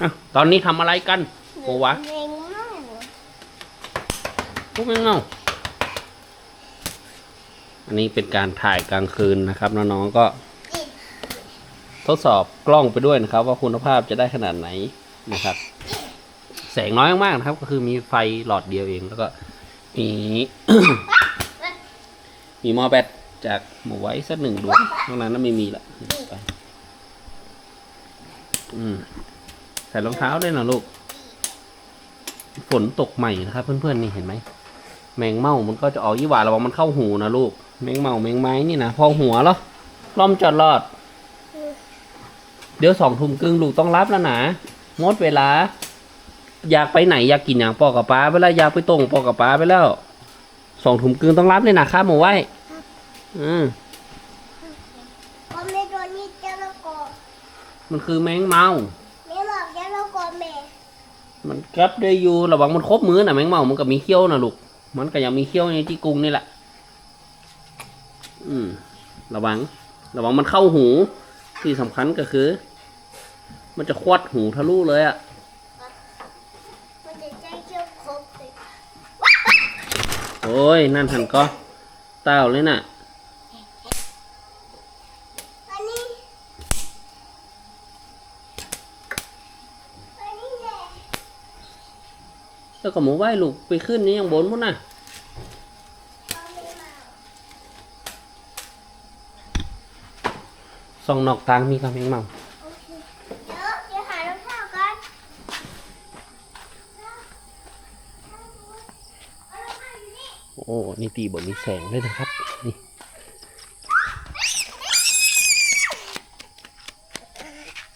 อะตอนนี้ทำอะไรกันโอ้วะแมงม่าพวกแมงเม่าอันนี้เป็นการถ่ายกลางคืนนะครับน้องๆก็ทดสอบกล้องไปด้วยนะครับ ว่าคุณภาพจะได้ขนาดไหนนะครับ แสงน้อยมากๆนะครับ ก็คือมีไฟหลอดเดียวเองแล้วก็มี มีมอแบตจากหมูไว้สักหนึ่งดวงนอกนั้นไม่มีละไปอืม ใส่รองเท้าด้วยนะลูก ฝนตกใหม่นะครับ เพื่อนๆนี่เห็นไหมแมงเม่ามันก็จะออกยี่หว่าระวังมันเข้าหูนะลูก แมงเม่าแมงไม้นี่นะพอหัวเหรอล้อมจอดรอด เดี๋ยวสองทุ่มครึ่งลูกต้องรับแล้วนะงดเวลา อยากไปไหนอยากกินอย่างปอกับป้าไปแล้วอยากไปตรงปอกับป้าไปแล้วสองทุ่มครึ่งต้องรับเลยนะครับหมูไว้อืมพอแม่ตัวนี้จะละกอมันคือแมงเมา แม่บอกจะละกอแม่ มันกับได้อยู่ระวังมันครบมือนะแมงเมามันก็มีเขี้ยวนะลูก มันก็ยังมีเขี้ยวในที่กรุงนี่แหละ อืม ระวัง ระวังมันเข้าหู ที่สำคัญก็คือ มันจะควัดหูทะลุเลยอะมันจะใจเชี่ยวครบเลยโอ้ย นั่นหันก็เต้าเลยน่ะอันนี้อันนี้แหละ แล้วก็หมูไหว้ลูกไปขึ้นนี่ยังบนพุ่นน่ะพอแม่มาส่องนอกตางมีกับแมงเมาโอเคเดี๋ยวเดี๋ยวหารองเท้ากันเอารองเท้าอยู่นี่โอ้ นี่ตีบนมีแสงเลยนะครับ นี่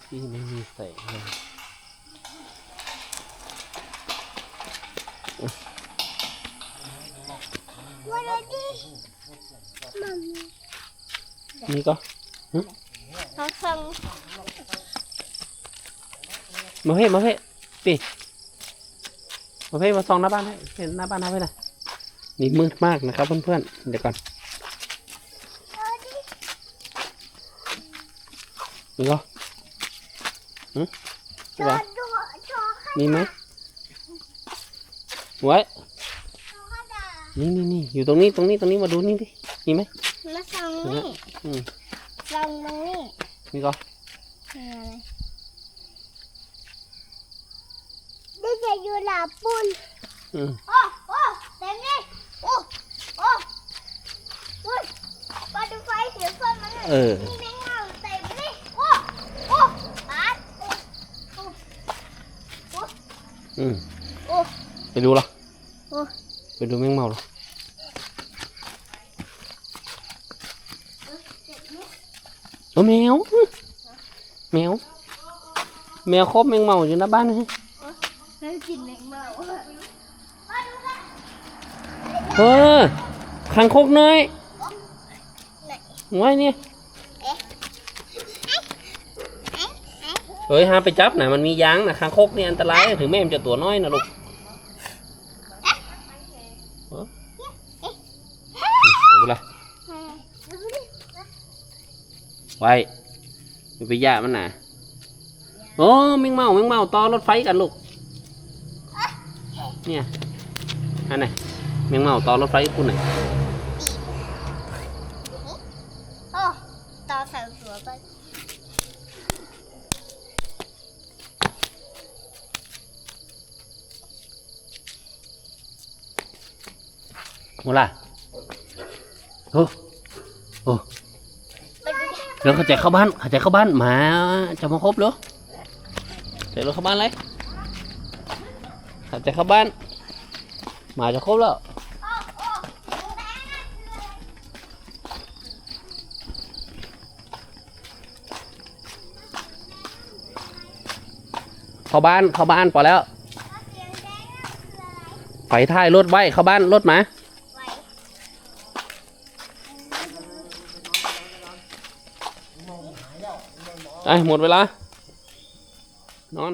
ที่ไม่มีแสงเลย วั นนี้มัมนี่ก็เขาฟังมาเพ่มาเพ่ปีมาเพ่มาส่องหน้าบ้านให้เห็นหน้าบ้านเอาไว้นะนี่มืดมากนะครับเพื่อนๆเดี๋ยวก่อนเอาดินี่ก็หืมโชนี่ก็ว์ดูโชว์ขมีไหมไว้โชว์ข นาดนี่นี่นี่อยู่ตรงนี้ตรงนี้ตรงนี้มาดูนี่ดิมีไหมมาส่องนี่อืมส่องตรงนี้นี่ก็นี่จะอยู่หลับปุ่นอืมโอ้โอ้เต็มเลยโอ้โอ้อุ้ยปลาดูไฟเสียส้นมันเออมีแมงเม่าเต็มเลยโอ้โอ้ปาดโอ้โอ้โอ้อืมโอ้ไปดูเหรอโอ้ ไปดูแมงเมาเหรอเจ็บไหมเออแมว แมว แมวครบแมงเมาอยู่หน้าบ้านนะไม่กินแมงเม่าปลาดูกันเออคังคกน้อยไหนไว้เนี่ยเอ๊ะเอ๊ะเอ๊ะเฮ้ยห้ามไปจับนะมันมียางนะคางคกนี่อันตรายถึงแม่มันจะตัวน้อยนะลูก เอาไปละไว้อย่าไปยะมันนะโอ้แมงเมาแมงเมาต่อรถไฟกันลูก เนี่ยอันไหนแมงเมาต่อรถไฟกับคุณไหนอย โอ้ต่อใส่หัวไป โมล่ะโอ้โอ้เดี๋ยวเขาจเข้าบ้านเขาจเข้าบ้านหมาจะมาครบเหรอเดี๋ยวเราเข้าบ้านเลยเขาจะเข้าบ้านหมาจะครบแล้วโอ้โอ้หมูแดงนะเข้าบ้านเข้าบ้านพอแล้วไรไฟท้ายรถไว้เข้าบ้านรถมา ไอ้หมดเวลา นอน